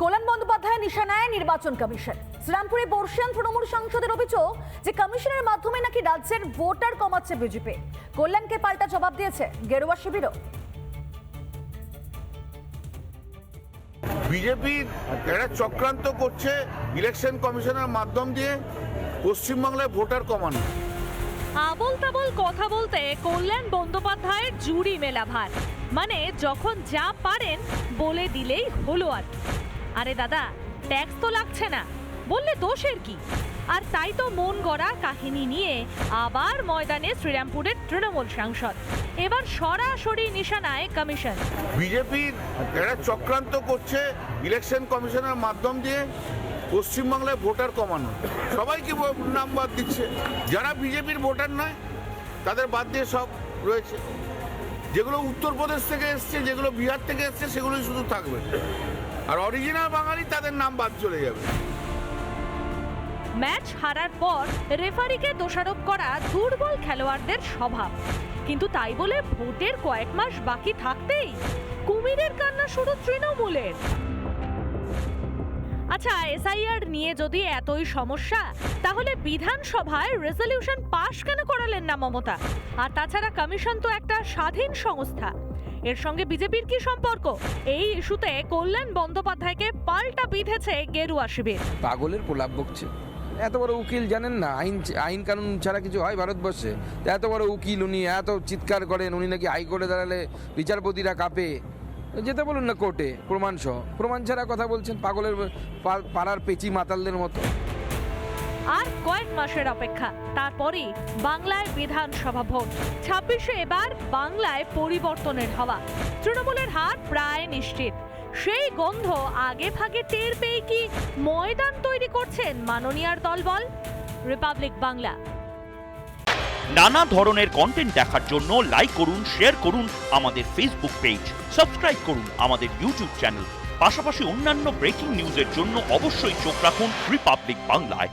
কল্যাণ বন্দ্যোপাধ্যায় নিশানায় নির্বাচন কমিশন। শ্রীরামপুরে বর্ষিয়ান তৃণমূল সাংসদের অভিযোগ যে কমিশনের মাধ্যমে নাকি রাজ্যের ভোটার কমাচ্ছে বিজেপি। কল্যাণকে পাল্টা জবাব দিয়েছে গেরুয়া শিবিরও। বিজেপি একটা চক্রান্ত করছে ইলেকশন কমিশনের মাধ্যম দিয়ে পশ্চিমবাংলায় ভোটার কমানো। আবল তাবল কথা বলতে কল্যাণ বন্দ্যোপাধ্যায়ের জুড়ি মেলা ভার মানে যখন যা পারেন বলে দিলেই হলো আর কি। আরে দাদা ট্যাক্স তো লাগছে না। বললে দোষের কি? আর তাই তো মন গড়া কাহিনী নিয়ে আবার ময়দানে শ্রীরামপুরের তৃণমূল সাংসদ। এবার সরাসরি নিশানায় কমিশন। বিজেপি একটা চক্রান্ত করছে ইলেকশন কমিশনের মাধ্যম দিয়ে পশ্চিমবাংলায় ভোটার কমানো। সবাইকে নাম বাদ দিচ্ছে? যারা বিজেপির ভোটার নয়, তাদের বাদ দিয়ে সব রয়েছে। যেগুলো উত্তরপ্রদেশ থেকে এসছে, যেগুলো বিহার থেকে এসছে, সেগুলোই শুধু থাকবে। আর অরিজিনাল বাঙালি তাদের নাম বাদ চলে যাবে। ম্যাচ হারার পর রেফারিকে দোষারোপ করা দুর্বল খেলোয়াড়দের স্বভাব। কিন্তু তাই বলে ভোটের কয়েক মাস বাকি থাকতেই কুমিরের কান্না শুরু তৃণমূলের। আচ্ছা এসআইআর নিয়ে যদি এতই সমস্যা, তাহলে বিধানসভায় রেজলিউশন পাশ কেন করালেন না, মমতা। আর তাছাড়া কমিশন তো একটা স্বাধীন সংস্থা। এর সঙ্গে বিজেপির কি সম্পর্ক? এই ইস্যুতে কল্যাণ বন্দ্যোপাধ্যায়কে পাল্টা বিঁধেছে গেরুয়া শিবির। পাগলের প্রলাপ বকছে। এত বড় উকিল জানেন না, আইন আইন কানুন ছাড়া কিছু হয় ভারতবর্ষে? এত বড় উকিল উনি, এত চিৎকার করেন, উনি নাকি হাইকোর্টে দাঁড়ালে বিচারপতিরা কাঁপে? যেতে বলুন না কোর্টে প্রমাণ সহ প্রমাণ ছাড়া কথা বলছেন পাগলের পাড়ার পেচি মাতালদের মতো। আর কয়েক মাসের অপেক্ষা। তারপরই বাংলায় বিধানসভা ভোট। ছাব্বিশে এবার বাংলায় পরিবর্তনের হওয়া। তৃণমূলের হার প্রায় নিশ্চিত। সেই গন্ধ আগে ভাগে টের পেয়ে কি ময়দান তৈরি করছেন মাননীয়ার দলবল? রিপাবলিক বাংলা। নানা ধরনের কন্টেন্ট দেখার জন্য লাইক করুন শেয়ার করুন আমাদের ফেসবুক পেজ সাবস্ক্রাইব করুন আমাদের ইউটিউব চ্যানেল পাশাপাশি অন্যান্য ব্রেকিং নিউজের জন্য অবশ্যই চোখ রাখুন রিপাবলিক বাংলায়